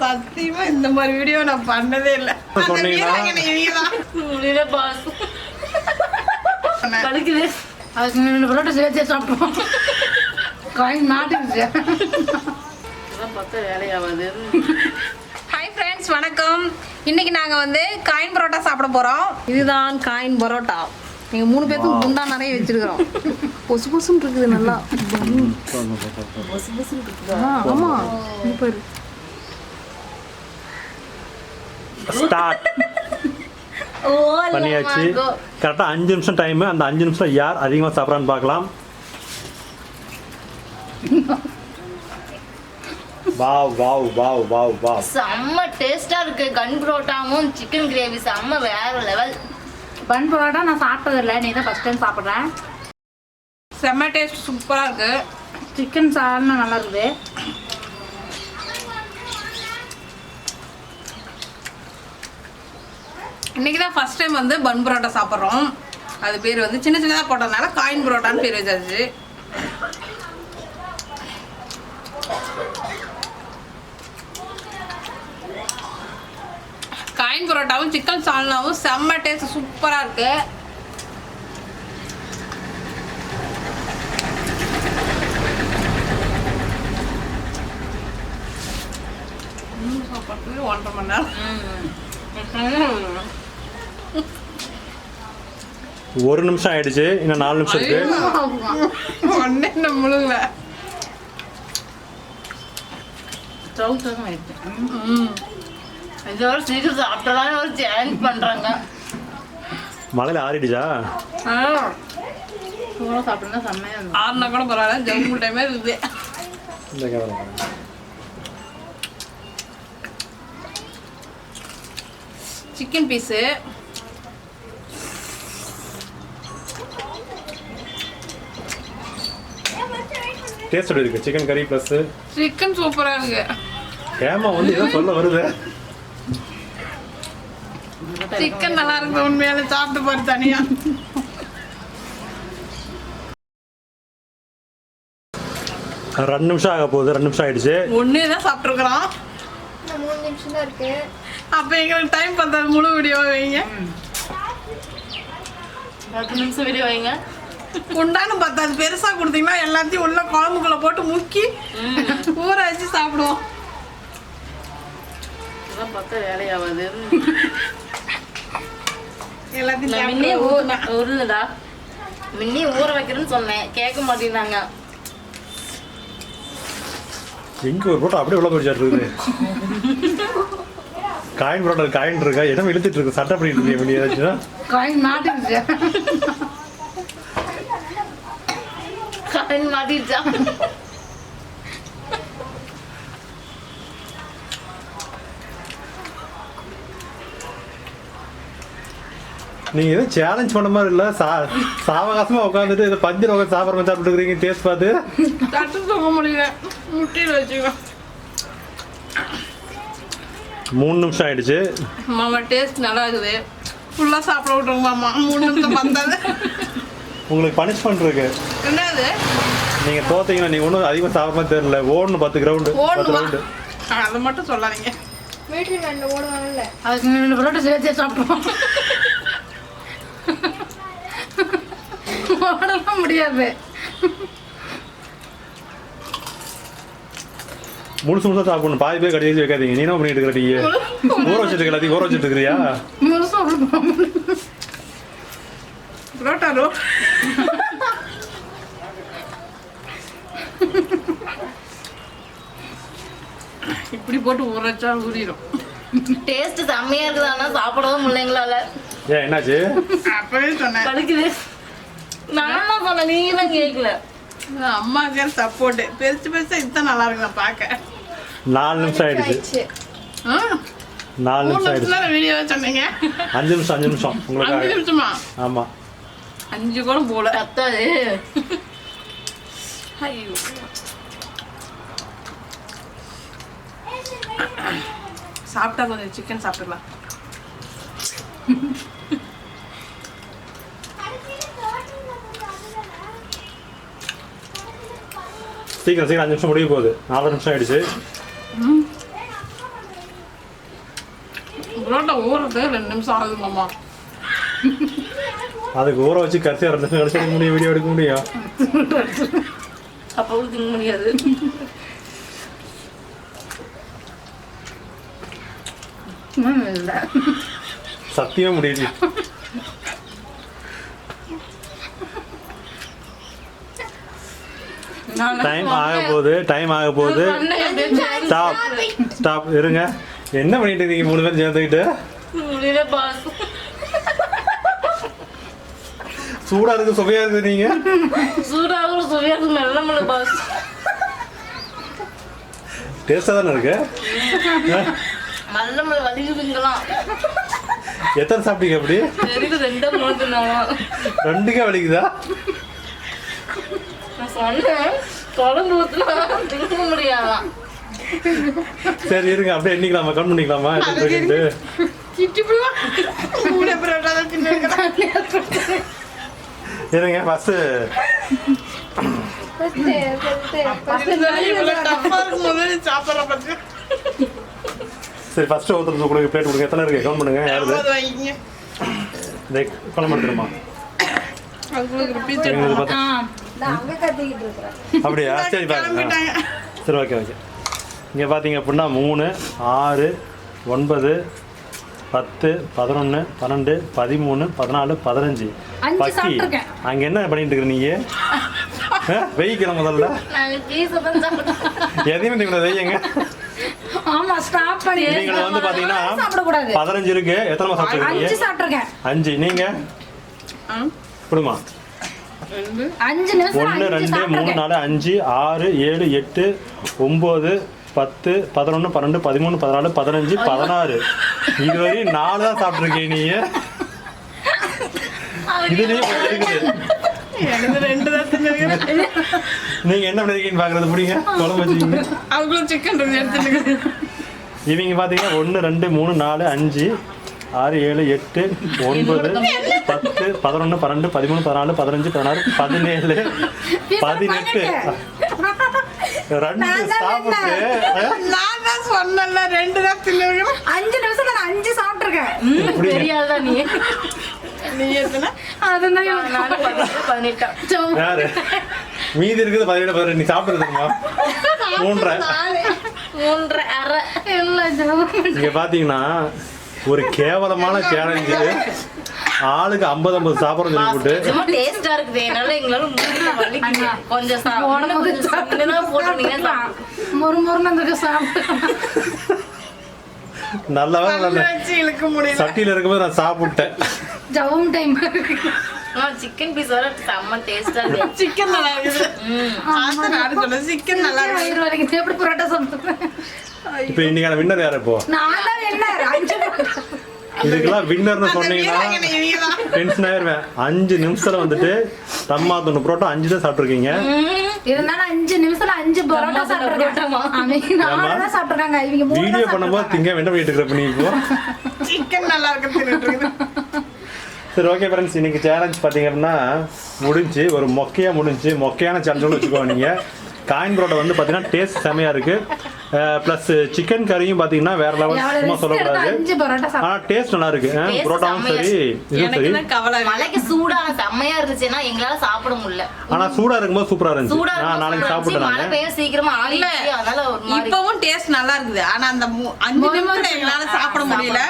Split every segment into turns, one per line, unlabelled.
சத்தியமா இந்த மாதிரி வீடியோ நான் பண்ணதே இல்ல.
சொன்னீங்களா?
பாஸ் கலக்குது அதுக்கு ரெண்டு பரோட்டா சேர்த்தே சாப்பிட்டோம் காயின் இதெல்லாம் பார்த்தா வேலையாகாது.
ஹாய் ஃப்ரெண்ட்ஸ் வணக்கம். இன்னைக்கு நாங்க வந்து காயின் பரோட்டா சாப்பிட போறோம். இதுதான் காயின் பரோட்டா. நீங்க மூணு பேத்துக்கு குண்டா நிறைய வச்சிருக்கிறோம். பொசு பொசுன்னு இருக்குது நல்லா. ஆ, ஆமா. இங்க பாரு.
ஸ்டார்ட் பண்ணியாச்சு. கரெக்டாக அஞ்சு நிமிஷம் டைமு அந்த அஞ்சு நிமிஷம் யார் அதிகமாக சாப்பிட்றான்னு பார்க்கலாம். Wow wow wow wow wow.
செம்ம டேஸ்டா இருக்கு. கன் புரோட்டாவும் சிக்கன் கிரேவி செம்ம வேற லெவல்
பன் பரோட்டா நான் சாப்பிட்டது இல்லை. நீ தான் ஃபஸ்ட் டைம் சாப்பிட்றேன்
செம்ம டேஸ்ட் சூப்பரா இருக்கு.
சிக்கன் சால்னா நல்லா இருக்குது.
இன்னைக்கு தான் ஃபர்ஸ்ட் டைம் வந்து பன் பரோட்டா சாப்பிட்றோம். அது பேர் வந்து சின்ன சின்னதாக போட்டதுனால காயின் பரோட்டான்னு பேர் வச்சாச்சு. காயின் பரோட்டாவும் சிக்கன் சால்னாவும் செம்ம டேஸ்ட் சூப்பராக இருக்கு. ஒன்றரை மணி நேரம்.
ஒரு நிமிஷம் ஆயிடுச்சு. இன்னும் நாலு நிமிஷம் இருக்கு.
ஒன்னே நம்ம முழுங்கல
ட்ரௌசரும் ஆயிடுச்சு இதோட சீக்கிரம் சாப்பிட்டதான் ஒரு சேலஞ்ச் பண்றாங்க
மழையில் ஆறிடுச்சா
சூடாக சாப்பிட்டா
ஆறுனா கூட பரவாயில்ல ஜம்மு டைமே இருக்குது
இந்த கதை
சிக்கன் பீஸு
டேஸ்ட் எப்படி இருக்கு. சிக்கன் கறி ப்ளஸ்
சிக்கன் சூப்பரா இருக்கு.
ஏமா வந்து ஏதோ சொல்ல வருது.
சிக்கன் நல்லா இருக்கு உண்மையால சாப்பிட்டு பாரு தனியா.
ரெண்டு நிமிஷம் ஆக போகுது ரெண்டு நிமிஷம் ஆயிடுச்சு.
ஒன்னே தான் சாப்பிட்டுருக்குறோம்
மூணு நிமிஷம் தான் இருக்கு.
அப்ப எங்களுக்கு டைம் பத்தாது முழு வீடியோ வைங்க.
பத்து நிமிஷம் வீடியோ வைங்க.
குண்டானு பத்தாது. பெருசா கொடுத்தீங்கன்னா எல்லாத்தையும் உள்ள குழம்புக்குள்ள போட்டு முக்கி ஊற வச்சு சாப்பிடுவோம்.
பார்த்தா வேலையாகாது.
எல்லாத்தையும்
முன்னே
சாப்பிடுவோம்.
ஊர் உருளுதா முன்னே ஊற வைக்கிறேன்னு சொன்னேன். கேட்க மாட்டேங்கிறாங்க
எங்க ஒரு போட்டோ அப்படியே உள்ள போயிட்டு இருக்குது காயின் போட்டோ காயின் இருக்கா? இடம் இழுத்துட்டு இருக்கு? சட்டை பண்ணிட்டு இருக்கீங்க
காயின் மாட்டுக்குச்சு
கரண்ட் மாட்டிடுச்சா
நீங்க எதுவும் சேலஞ்ச் பண்ண மாதிரி இல்ல. சா சாவகாசமா உட்காந்துட்டு இதை பஞ்சர் உட்காந்து சாப்பிட்ற மாதிரி சாப்பிட்டு இருக்கீங்க டேஸ்ட் பார்த்து.
தட்டு தூக்க முடியல. முட்டியில் வச்சுக்கோ.
மூணு நிமிஷம் ஆயிடுச்சு.
மாமா டேஸ்ட் நல்லா இருக்குது. ஃபுல்லாக சாப்பிட விட்ருங்க மாமா. மூணு நிமிஷம் பத்தாது
உங்களுக்கு பனிஷ்மெண்ட் இருக்கு
என்னது?
நீங்க தோத்தீங்கன்னா நீங்க ஒன்றும் அதிகமாக சாப்பிட தெரியல. ஓடணும் பத்து கிரவுண்டு பத்து
ஓடணுமா
ரவுண்டு
அதை மட்டும் சொல்லாதீங்க.
மிலிட்ரி மேன்ல ஓடுவாங்கல்ல.
அதுக்கு ரெண்டு பரோட்டா சேர்த்தே சாப்பிட்டோம் ஓடலாம் முடியாது.
முழுசு முழுசா சாப்பிடணும். பாதி பேர் கடைசி வைக்காதீங்க. நீ என்ன பண்ணிட்டு இருக்கிற நீ ஊற வச்சுட்டு எல்லாத்தையும் ஊற வச்சுட்டு இருக்கிறியா?
அவ்வளோ
புரோட்டா ரோ இப்படி போட்டு உரைச்சா ஊறிடும்
டேஸ்ட் செம்மையா இருக்குது ஆனா சாப்பிடவும் முடியலைங்களால
ஏன் என்னாச்சு?
அப்பவே சொன்னேன்.
கலக்குது நான் தான் சொன்னேன் நீங்க தான் கேட்கல
அம்மாக்கு சப்போர்ட் பெருசு பெருசா இதுதான் நல்லா இருக்கு நான் பார்க்க
நாலு நிமிஷம் ஆயிடுச்சு. நாலு நிமிஷம் ஆயிடுச்சு.
வீடியோ சொன்னீங்க?
அஞ்சு நிமிஷம் அஞ்சு நிமிஷம்.
அஞ்சு
உங்களுக்கு
நிமிஷமா?
ஆமா.
அஞ்சு கூட போல.
கத்தாது
ஐயோ. சாப்பிட்டா கொஞ்சம் சிக்கன் சாப்பிட்டுக்கலாம்.
சீக்கிரம் சீக்கிரம் அஞ்சு நிமிஷம் முடிய போகுது. நாலு நிமிஷம் ஆயிடுச்சு.
புரோட்டா ஊறுறதுக்கு ரெண்டு நிமிஷம் ஆகுதுமாம்மா
அதுக்கு ஊற வச்சு கடைசியாக ரெண்டு நிமிஷம் கழிச்சு முடியும் வீடியோ எடுக்க முடியும்.
அப்போ முடியாது.
ம், இல்ல.
சத்தியமே முடியுது
நான்
டைம் ஆக போகுது டைம் ஆக போகுது. ஸ்டாப் ஸ்டாப் இருங்க. என்ன பண்ணிட்டு இருக்கீங்க மூணு பேரும் சேர்ந்துக்கிட்டு?
முடியல பாஸ்
சூடா இருக்கு சுவையா இருக்கு நீங்க.
சூடாக சுவையாக மெல்ல முடியல பாஸ்
டேஸ்டா தானே இருக்கு?
நல்ல முடியல வலிக்குதுங்களாம்
எத்தனை சாப்பிட்டீங்க அப்படி?
தெரியுது ரெண்டே மூணு தின்னாலும்
ரெண்டுக்கே வலிக்குதா?
நான் சொன்னேன் குழம்பு ஊத்துனா திங்க முடியாதான்.
சரி இருங்க அப்படியே எண்ணிக்கலாமா? கவுண்ட் பண்ணிக்கலாமா? எத்தனை இருக்குன்ட்டு
மூணு பரோட்டா தான் தின்னு
இருங்க ஃபர்ஸ்ட் சரி ஃபர்ஸ்ட் ஒருத்தர் கொடுங்க பிளேட் கொடுங்க. எத்தனை இருக்கு? கவுண்ட் பண்ணுங்க. யாருது இந்த குழம்பு எடுத்துருமா? அப்படியா? சரி சரி ஓகே ஓகே. இங்கே பார்த்தீங்க அப்படின்னா மூணு ஆறு ஒன்பது பத்து பதினொன்று பன்னெண்டு பதிமூணு பதினாலு பதினஞ்சு.
அஞ்சு
பக்கி. அங்கே என்ன பண்ணிட்டு இருக்கிற நீங்க? வெயிக்கிற முதல்ல.
நாங்கள்
எதையுமே நீங்க வெய்யுங்க
ஆமா ஸ்டாப் பண்ணி
நீங்கள் வந்து பார்த்தீங்கன்னா
சாப்பிடக்கூடாது.
பதினஞ்சு இருக்கு. எத்தனை
அஞ்சு
சாப்பிட்டுருக்கீங்க
சாப்பிட்டிருக்கேன்.
அஞ்சு. நீங்க? கொடுமா. ஒன்று ரெண்டு மூணு நாலு அஞ்சு ஆறு ஏழு எட்டு ஒம்பது பத்து பதினொன்று பன்னெண்டு பதிமூணு பதினாலு பதினஞ்சு பதினாறு. இதுவரை நாலு தான் நீ இதுலயும் நீங்க என்ன பண்ணிருக்கீங்கன்னு பாக்குறது பிடிங்க? குழம்பு வச்சுக்கீங்க
அவங்களும் சிக்கன் எடுத்துட்டு
இவங்க பாத்தீங்கன்னா ஒன்று ரெண்டு மூணு நாலு அஞ்சு ஆறு ஏழு எட்டு ஒன்பது பத்து பதினொன்று பன்னெண்டு பதிமூணு பதினாலு பதினஞ்சு பதினாறு பதினேழு பதினெட்டு. ரெண்டு சாப்பிட்டு?
நான் தான் சொன்னேன்ல ரெண்டு தான் தின்னுருக்கேன்
அஞ்சு நிமிஷம் நான் அஞ்சு சாப்பிட்டிருக்கேன்.
தெரியாதா நீ.
நீ எத்தனை?
அதுதான்
பதினெட்டு.
மீதி இருக்குது பதினேழு பதினெட்டு. நீ சாப்பிடுறதுமா மூன்றரை.
மூன்றரை அரை.
இங்க பாத்தீங்கன்னா ஒரு கேவலமான சேலஞ்சு ஆளுக்கு ஐம்பது ஐம்பது சாப்பிட்றோம் சொல்லி போட்டு.
டேஸ்டா இருக்குது. என்னால எங்களால. கொஞ்சம் சாப்பிட்டு-
மொறு மொறுன்னு அந்த சாப்பிட்டு
நல்லவா சட்டியில இருக்கும்போது நான் சாப்பிட்டேன்.
ஜவும் டைம்
சிக்கன் பீஸ் வர செம்ம டேஸ்டா இருக்கு
சிக்கன் நல்லா இருக்குது
ம்.
ஆசை நாடு சொல்ல சிக்கன் நல்லா இருக்குது
வயிறு வரைக்கும் எப்படி புரோட்டா சாப்பிட்டுருக்கேன்
இப்போ இன்னைக்கான வின்னர் யாரு இப்போ
நான் தான் என்ன அஞ்சு புரோட்டா.
இதுக்கெல்லாம் வின்னர்னு சொன்னீங்கன்னா டென்ஷன் ஆயிருவேன் அஞ்சு நிமிஷத்துல வந்துட்டு தம்மா தொண்ணு புரோட்டா அஞ்சு தான் சாப்பிட்ருக்கீங்க
இருந்தாலும் அஞ்சு நிமிஷத்துல அஞ்சு பரோட்டா சாப்பிட்டுருக்காங்க இவங்க மூணு
வீடியோ பண்ணும்போது
சாப்பிட்டுருக்காங்க.
திங்க என்ன பண்ணிட்டு இருக்கிற நீ இப்போ
சிக்கன் நல்லா இருக்கு
சரி ஓகே ஃப்ரெண்ட்ஸ் இன்னைக்கு சேலஞ்ச் பார்த்தீங்க அப்படின்னா முடிஞ்சு ஒரு மொக்கையாக முடிஞ்சு மொக்கையான சேலஞ்சோடு வச்சுக்கோ நீங்கள் காயின் பரோட்டா வந்து பார்த்தீங்கன்னா டேஸ்ட் செமையாக இருக்குது ப்ளஸ் சிக்கன் கறியும் பார்த்தீங்கன்னா வேற லெவல் சும்மா சொல்லக்கூடாது.
சாப்பிட்டு
ஆனால் டேஸ்ட் நல்லா இருக்கு. புரோட்டாவும் சரி இதுவும்
எனக்கு
சரி
மலைக்கு சூடான செம்மையா இருந்துச்சுன்னா எங்களால சாப்பிட முடியல.
ஆனால் சூடாக இருக்கும்போது சூப்பராக இருந்துச்சு.
சூடா
நான் நாளைக்கு சாப்பிட்டேன்
மழை
நான்.
பெய்ய சீக்கிரமா ஆறிடுச்சு. அதனால
இப்பவும் டேஸ்ட் நல்லா இருக்குது. ஆனா அந்த அஞ்சு நிமிஷத்துல எங்களால சாப்பிட முடியல.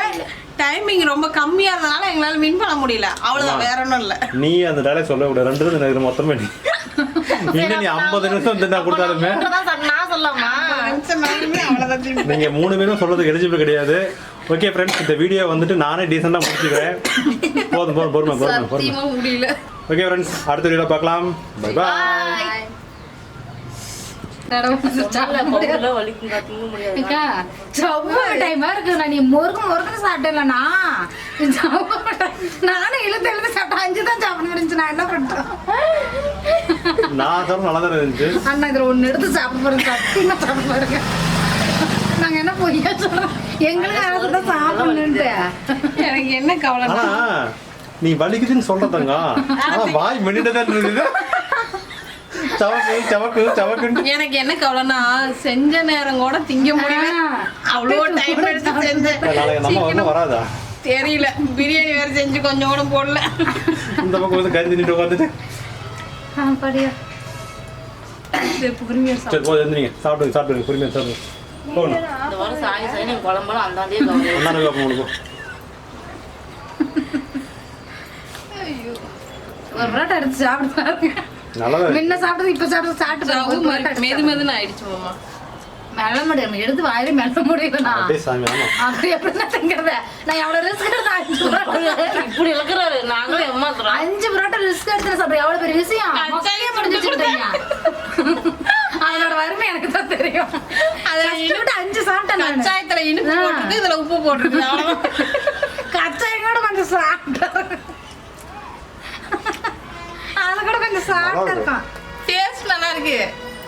டைமிங் ரொம்ப கம்மியா இருந்தனால எங்களால வின் பண்ண முடியல. அவ்வளவுதான் வேற ஒண்ணும் இல்ல.
நீ அந்த டைலாக் சொல்ல விட. ரெண்டு எனக்கு மொத்தமே நீ. இன்னும் நீ ஐம்பது நிமிஷம் தின்னா கொடுத்தாலுமே.
நான்
நிமிஷம்.
நீங்க மூணு பேரும் சொல்றதுக்கு எலிஜிபிள் கிடையாது. ஓகே ஃப்ரெண்ட்ஸ் இந்த வீடியோ வந்துட்டு நானே டீசெண்டாக முடிச்சுக்கிறேன். போதும் போதும் பொறுமை பொறுமை பொறுமை ஓகே ஃப்ரெண்ட்ஸ் அடுத்த வீடியோ பார்க்கலாம். பை பாய்
சொன்னால பவுடர்ல வலிக்கும் திங்க முடியாது
அக்கா, ஜவ்வு டைமா இருக்கு நான் நீ. முறுக்கு முறுக்குன்னு time. நானும் இழுத்து இழுத்து சாப்பிட்டேன். அஞ்சு தான் சாப்பிட முடிஞ்சு நான் என்ன பண்றேன் அண்ணா இதுல ஒண்ணு எடுத்து சாப்பிட போறேன் சத்தியமா சாப்பிட பாருங்க நாங்க என்ன பொய்யா சொல்றோம்? எங்களுக்கு அதை தான் சாப்பிடணுன்ட்டு
எனக்கு என்ன கவலை?
நீ வலிக்குதுன்னு சொல்றதங்க வாய் மென்னிட்டு தான் இருக்குது
எனக்கு என்ன கவலைன்னா செஞ்ச நேரம் கூட திங்க முடியல. அவ்வளோ டைம் எடுத்து செஞ்சேன். தெரியல. பிரியாணி வேற செஞ்சு கொஞ்சம் கூட போடல.
இந்த பக்கம் வந்து கறி தின்னுட்டு உட்காந்துட்டு
படியா.
சரி, பொறுமையா சாப்பிடு.
சரி போதும் எந்திரிங்க. சாப்பிடுங்க சாப்பிடுங்க பொறுமையாக சாப்பிடுங்க. போகணும்.
இந்த வாரம் சாய் சாய் நீங்க குழம்பெல்லாம் அந்தாந்தே
உங்களுக்கு.
ஒரு பரோட்டா எடுத்து சாப்பிட்டு பாருங்க. முன்ன சாப்பிட்டது இப்ப சாப்பிட்டு சாப்பிட்டு
மெது மெதுன்னு ஆயிடுச்சு மாமா.
மெல்ல முடியும் எடுத்து வாயில மெல்ல முடியுதுண்ணா
அப்படியே சாமி ஆமாம்
அப்படி எப்படி திங்கிறத. நான் எவ்வளவு ரிஸ்க் எடுத்து
இப்படி இழக்கிறாரு. நாங்களும் ஏமாத்துறோம்.
அஞ்சு பரோட்டா ரிஸ்க் எடுத்து சாப்பிடுறேன். எவ்வளவு பெரிய விஷயம். அதோட வறுமை எனக்கு தான் தெரியும். கஷ்டப்பட்டு அஞ்சு சாப்பிட்டேன்.
கச்சாயத்துல இனிப்பு. போட்டுருக்கு இதுல உப்பு போட்டுருக்கு
கச்சாயம் கூட கொஞ்சம் சாப்பிட்டேன். அது கூட கொஞ்சம் சாப்பிட்டு இருக்கான்.
டேஸ்ட் நல்லா இருக்கு.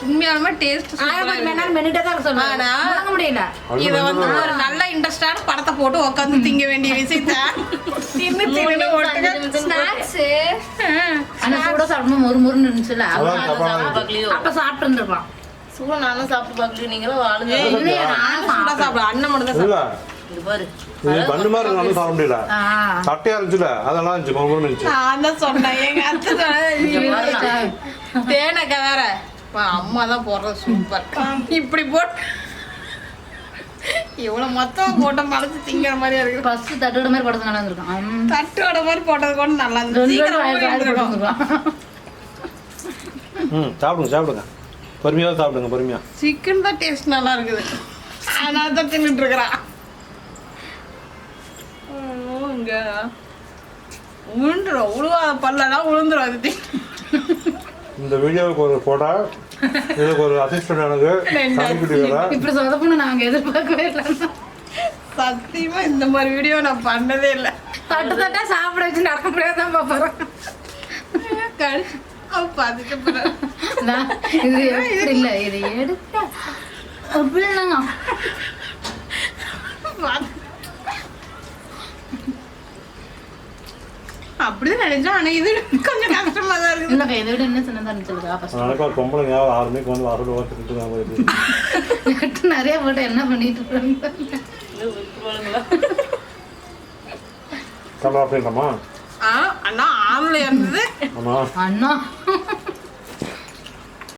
உண்மையாலுமே டேஸ்ட்
மென்னிட்டே தான் சொல்லுவாங்க. முடங்க முடியல.
இத வந்து ஒரு நல்ல இன்ட்ரெஸ்டான படத்தை போட்டு உட்காந்து திங்க வேண்டிய விஷயத்த. தின்னு தின்னு ஒட்டுக்க
ஸ்நாக்ஸ் ஆனா சூட சாப்பிடும்போது மொறு மொறுன்னு இருந்துச்சுல்ல.
அதான்
சாப்பிட்டு
அப்ப இருந்திருக்கலாம்
சூட நானும் சாப்பிட்டு பார்க்கலையோ? நீங்களும் வாழுங்க.
நானும் சூடா சாப்பிடுவேன் அண்ணன் மட்டும் தான்
பண்ணு மாதிரி இருந்தாலும் சாப்பிட முடியல. சட்டையா இருந்துச்சுல அதெல்லாம் இருந்துச்சு மொறு இருந்துச்சு.
நான் தான் சொன்னேன். எங்க அத்தை சொன்னேன் தேனக்கா வேற. அம்மா தான் போடுறது சூப்பர் இப்படி போட்டு இவ்வளவு மொத்தம் போட்ட மனசு திங்கிற மாதிரியா இருக்கு.
ஃபர்ஸ்ட் தட்டோட மாதிரி படத்து நல்லா இருந்திருக்கும்.
தட்டோட மாதிரி போட்டது கூட நல்லா இருந்துச்சு.
ம் சாப்பிடுங்க சாப்பிடுங்க. பொறுமையாக சாப்பிடுங்க பொறுமையாக
சிக்கன் தான் டேஸ்ட் நல்லா இருக்குது. அதனால தான் தின்னுட்டு இருக்கிறான். உழுந்துரும் உழுவாத பல்லெல்லாம் உழுந்துரும் அது
இந்த வீடியோவுக்கு ஒரு போட்டா இதுக்கு ஒரு அசிஸ்டன்ட் எனக்கு
இப்படி சொதப்புன்னு நாங்க எதிர்பார்க்கவே இல்லை.
சத்தியமா இந்த மாதிரி வீடியோ நான் பண்ணதே இல்லை.
தட்டு தட்டா சாப்பிட வச்சு நடக்க முடியாதான்
போறா.
இது இல்ல இது எடுக்க அப்படின்னாங்க
அப்படிதான் நினைச்சோம் ஆனா இது கொஞ்சம் கஷ்டமா தான்
இல்லக்கா இதை விட என்ன சின்னதா
ஒரு பொம்பளைங்க ஆறு மணிக்கு வந்து இருக்காங்க
நெட்டு நிறைய போட்டு என்ன பண்ணிட்டு இருக்காங்க?
ஆ அண்ணா இருந்தது
ஆமாம்
அண்ணா.